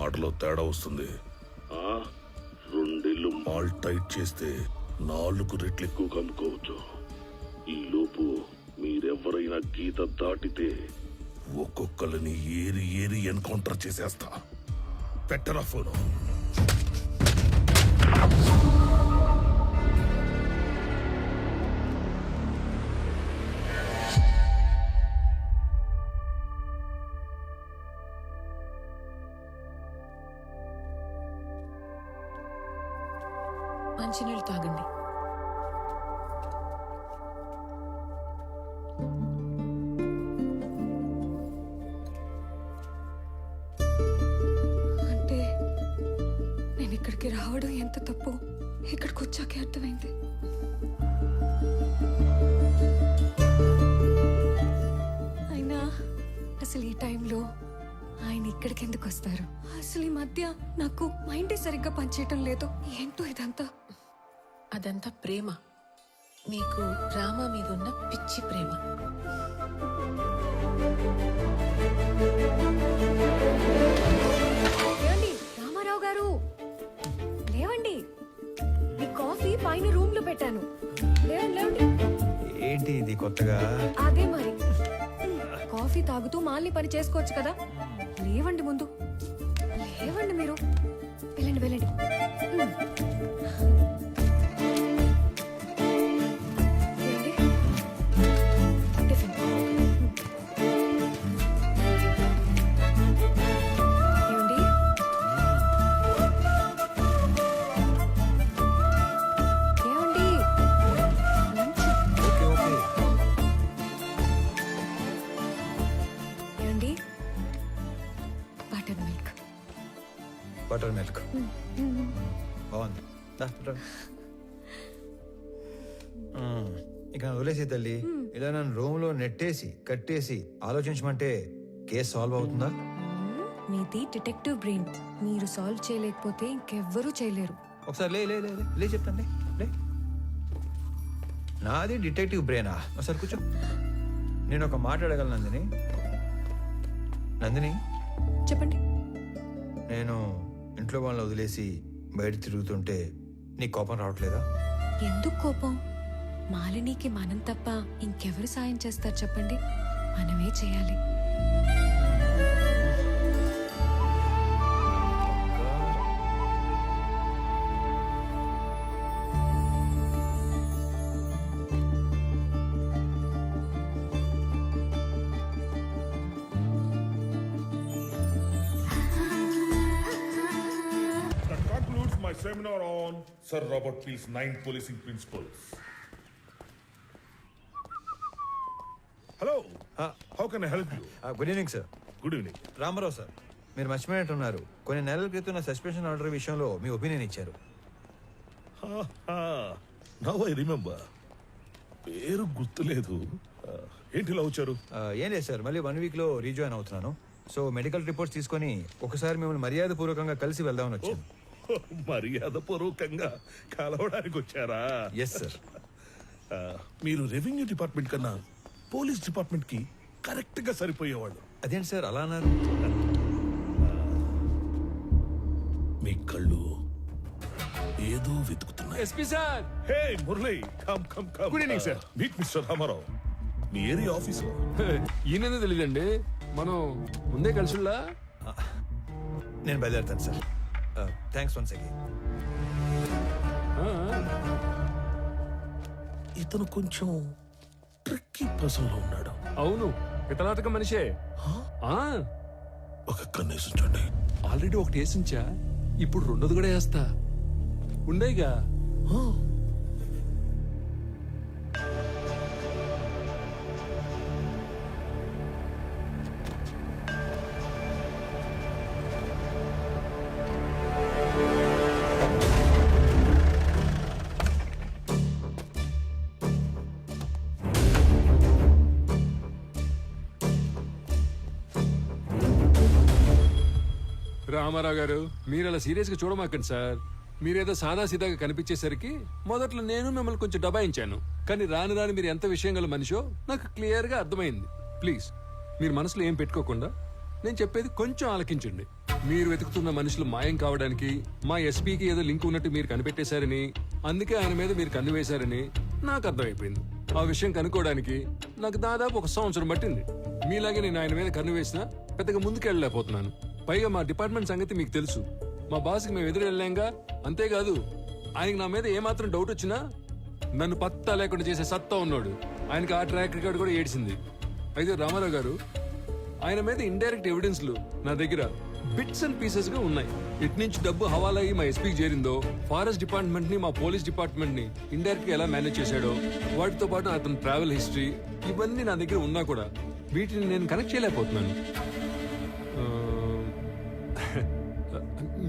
మాటలో తేడా వస్తుంది. రెండేళ్ళు మాల్ టైట్ చేస్తే నాలుగు రెట్లు ఎక్కువ కమ్ముకోవచ్చు ఈ లోపు మీరెవరైనా గీత దాటితే ఒక్కొక్కరిని ఏరి ఏరి ఎన్కౌంటర్ చేసేస్తా. పెట్టరా ఫోను. మంచినీళ్ళు తాగండి. అంటే నేను ఇక్కడికి రావడం ఎంత తప్పు? ఇక్కడికి వచ్చాకే అర్థమైంది. అయినా అసలు ఈ టైంలో ఆయన ఇక్కడికి ఎందుకు వస్తారు? అసలు ఈ మధ్య నాకు మైండే సరిగ్గా పనిచేయటం లేదు. ఏంటో ఇదంతా? అదంతా ప్రేమ. మీకు రామ మీద ఉన్న పిచ్చి ప్రేమ. ఏమండి? రామారావు గారు. లేవండి. మీ కాఫీ పైన రూమ్లో పెట్టాను. లేవండి లేవండి. ఏంటి ఇది కొత్తగా? అదే మరి. కాఫీ తాగుతూ మాల్ని పని చేసుకోవచ్చు కదా? లేవండి ముందు. లేవండి మీరు. బాగుంది. దా, రా. మ్మ్. ఇక నన్ను వదిలేసి తల్లి. ఇలా నన్ను రూమ్లో నెట్టేసి కట్టేసి ఆలోచించమంటే కేసు సాల్వ్ అవుతుందా? మీది డిటెక్టివ్ బ్రెయిన్. మీరు సాల్వ్ చేయలేకపోతే ఇంకెవ్వరూ చేయలేరు. ఒకసారి లే లే లే లే, లే చెప్తాను లే లే. నాది డిటెక్టివ్ బ్రెయినా? ఒకసారి కూర్చో. నేను ఒక మాట అడగలను నందిని. నందిని? చెప్పండి. నేను ఇంట్లో వాళ్ళని వదిలేసి బయట తిరుగుతుంటే నీ కోపం రావట్లేదా? ఎందుకు కోపం? మాలినీకి మనం తప్ప ఇంకెవరు సాయం చేస్తారు చెప్పండి? మనమే చేయాలి. Seminar on Sir Robert Peel's nine policing principles. Hello. How can I help you? Good evening sir Good evening. Ramarao sir మీరు మర్చిపోయినట్టున్నారు కొన్ని నెలల క్రితం నా సస్పెన్షన్ ఆర్డర్ విషయంలో మీ ఒపీనియన్ ఇచ్చారు. నవ్ ఐ రిమెంబర్ పేరు గుర్తులేదు. Uh, ఏంటి ఇలా వచ్చారు? ఆ, ఏం లేదు సార్ మళ్ళీ వన్ వీక్లో రీజాయిన్ అవుతున్నాను. సో మెడికల్ రిపోర్ట్స్ తీసుకొని ఒకసారి మిమ్మల్ని మర్యాద పూర్వకంగా కలిసి వెళ్దామని వచ్చాను. మర్యాద పూర్వకంగా కలవడానికి వచ్చారా? ఎస్ సార్ మీరు రెవెన్యూ డిపార్ట్మెంట్ కన్నా పోలీస్ డిపార్ట్మెంట్కి కరెక్ట్గా సరిపోయేవాళ్ళు. అదేంటి సార్ అలా అన్నారు? మీ కళ్ళు ఏదో వెతుకుతున్నాయి. SP sir! Hey Murali come come come. Good evening, sir. Meet mister Ramarao. మీ ఏరియా ఆఫీస్ ఈయన తెలియదండి? మనం ముందే కలిసిల్లా నేను బయలుదేరుతాను సార్. థ్యాంక్స్ వన్స్ అగైన్ ఇతను కొంచెం ట్రిక్కీ పర్సన్లో ఉన్నాడు. అవును పితలాటక మనిషే. ఆ, ఒక కన్నేసి ఉంచండి ఆల్రెడీ ఒకటి వేసించా? ఇప్పుడు రెండోది కూడా వేస్తా. ఉండేగా. రామారావు గారు మీరు అలా సీరియస్గా చూడమాకండి సార్. మీరేదో సాదా సీదాగా కనిపించేసరికి మొదట్లో నేను మిమ్మల్ని కొంచెం డబాయించాను కానీ రాను రాని మీరు ఎంత విషయం గల మనిషో నాకు క్లియర్గా అర్థమైంది. ప్లీజ్ మీరు మనసులో ఏం పెట్టుకోకుండా నేను చెప్పేది కొంచెం ఆలకించండి. మీరు వెతుకుతున్న మనుషులు మాయం కావడానికి మా ఎస్పీకి ఏదో లింక్ ఉన్నట్టు మీరు కనిపెట్టేశారని అందుకే ఆయన మీద మీరు కన్ను వేశారని నాకు అర్థమైపోయింది. ఆ విషయం కనుక్కోవడానికి నాకు దాదాపు ఒక సంవత్సరం పట్టింది. మీలాగే నేను ఆయన మీద కన్ను వేసినా పెద్దగా ముందుకెళ్ళలేకపోతున్నాను. పైగా మా డిపార్ట్మెంట్ సంగతి మీకు తెలుసు. మా బాస్కి మేము ఎదురు వెళ్ళాంగా అంతేకాదు ఆయనకి నా మీద ఏమాత్రం డౌట్ వచ్చినా నన్ను పత్తా లేకుండా చేసే సత్తా ఉన్నాడు. ఆయనకి ఆ ట్రాక్ రికార్డ్ కూడా ఏడిసింది. అయితే రామారావు గారు ఆయన మీద ఇండైరెక్ట్ ఎవిడెన్స్లు నా దగ్గర బిట్స్ అండ్ పీసెస్గా ఉన్నాయి. ఇటు నుంచి డబ్బు హవాలా అయ్యి మా ఎస్పీకి చేరిందో ఫారెస్ట్ డిపార్ట్మెంట్ని మా పోలీస్ డిపార్ట్మెంట్ని ఇండైరెక్ట్గా ఎలా మేనేజ్ చేశాడో వాటితో పాటు అతని ట్రావెల్ హిస్టరీ ఇవన్నీ నా దగ్గర ఉన్నా కూడా వీటిని నేను కనెక్ట్ చేయలేకపోతున్నాను.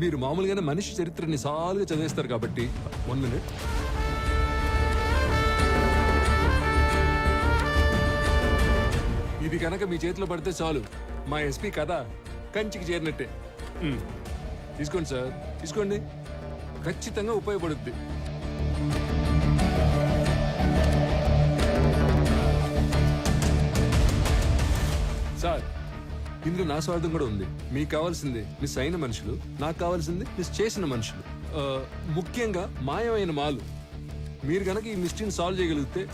మీరు మామూలుగానే మనిషి చరిత్రని సాలుగా చదివేస్తారు కాబట్టి వన్ మినిట్ ఇది కనుక మీ చేతిలో పడితే చాలు. మా ఎస్పీ కథ కంచికి చేరినట్టే. ఉమ్. తీసుకోండి సార్. తీసుకోండి. ఖచ్చితంగా ఉపయోగపడుద్ది. సార్ ఇందులో నా స్వార్థం కూడా ఉంది. మీకు కావాల్సింది మిస్ అయిన మనుషులు నాకు కావాల్సింది మిస్ చేసిన మనుషులు. ఆ, ముఖ్యంగా మాయమైన మాలు. మీరు కనుక ఈ మిస్టరీని సాల్వ్ చేయగలిగితే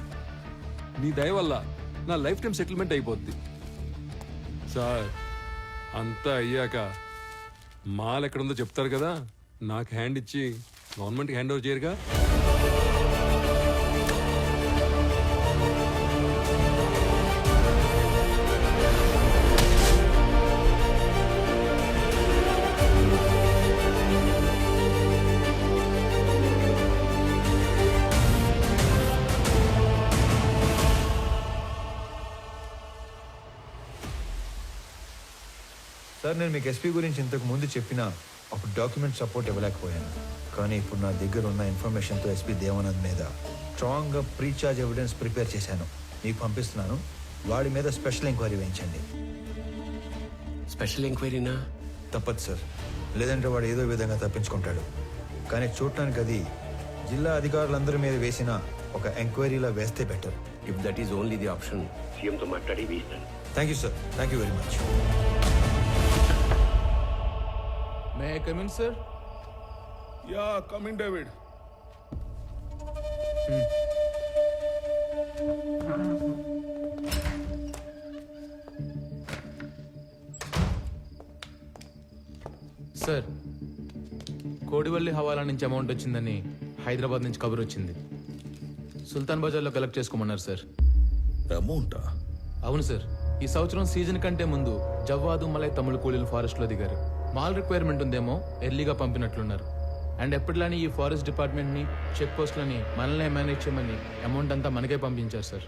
మీ దయ వల్ల నా లైఫ్ టైం సెటిల్మెంట్ అయిపోద్ది. సార్ అంతా అయ్యాక మాల్ ఎక్కడుందో చెప్తారు కదా? నాకు హ్యాండ్ ఇచ్చి గవర్నమెంట్కి హ్యాండ్ ఓవర్ చేయరుగా? సార్ నేను మీకు ఎస్పీ గురించి ఇంతకు ముందు చెప్పిన అప్పుడు డాక్యుమెంట్ సపోర్ట్ ఇవ్వలేకపోయాను. కానీ ఇప్పుడు నా దగ్గర ఉన్న ఇన్ఫర్మేషన్తో ఎస్పీ దేవానంద్ మీద స్ట్రాంగ్గా ప్రీచార్జ్ ఎవిడెన్స్ ప్రిపేర్ చేశాను. మీకు పంపిస్తున్నాను. వాడి మీద స్పెషల్ ఎంక్వైరీ వేయించండి. స్పెషల్ ఎంక్వైరీనా? తప్పదు సార్. లేదంటే వాడు ఏదో విధంగా తప్పించుకుంటాడు. కానీ చూడటానికి అది జిల్లా అధికారులందరి మీద వేసిన ఒక ఎంక్వైరీలా వేస్తే better. If that is only the option సీఎంతో మాట్లాడి వేయిస్తాను. Thank you sir thank you very much may I come in sir yeah coming David sir Kodivalli హవాలా నుంచి అమౌంట్ వచ్చిందని హైదరాబాద్ నుంచి కబుర్ వచ్చింది. సుల్తాన్ బజార్లో కలెక్ట్ చేసుకోమన్నారు సార్ అమౌంటా అవును సార్ ఈ సంవత్సరం సీజన్ కంటే ముందు జవ్వాదు మలై తమిళ కూలీలు ఫారెస్ట్లో దిగారు. మాల్ రిక్వైర్మెంట్ ఉందేమో ఎర్లీగా పంపినట్లున్నారు. అండ్ ఎప్పటిలానే ఈ ఫారెస్ట్ డిపార్ట్మెంట్ని చెక్ పోస్ట్లని మనల్నే మేనేజ్ చేయమని అమౌంట్ అంతా మనకే పంపించారు సార్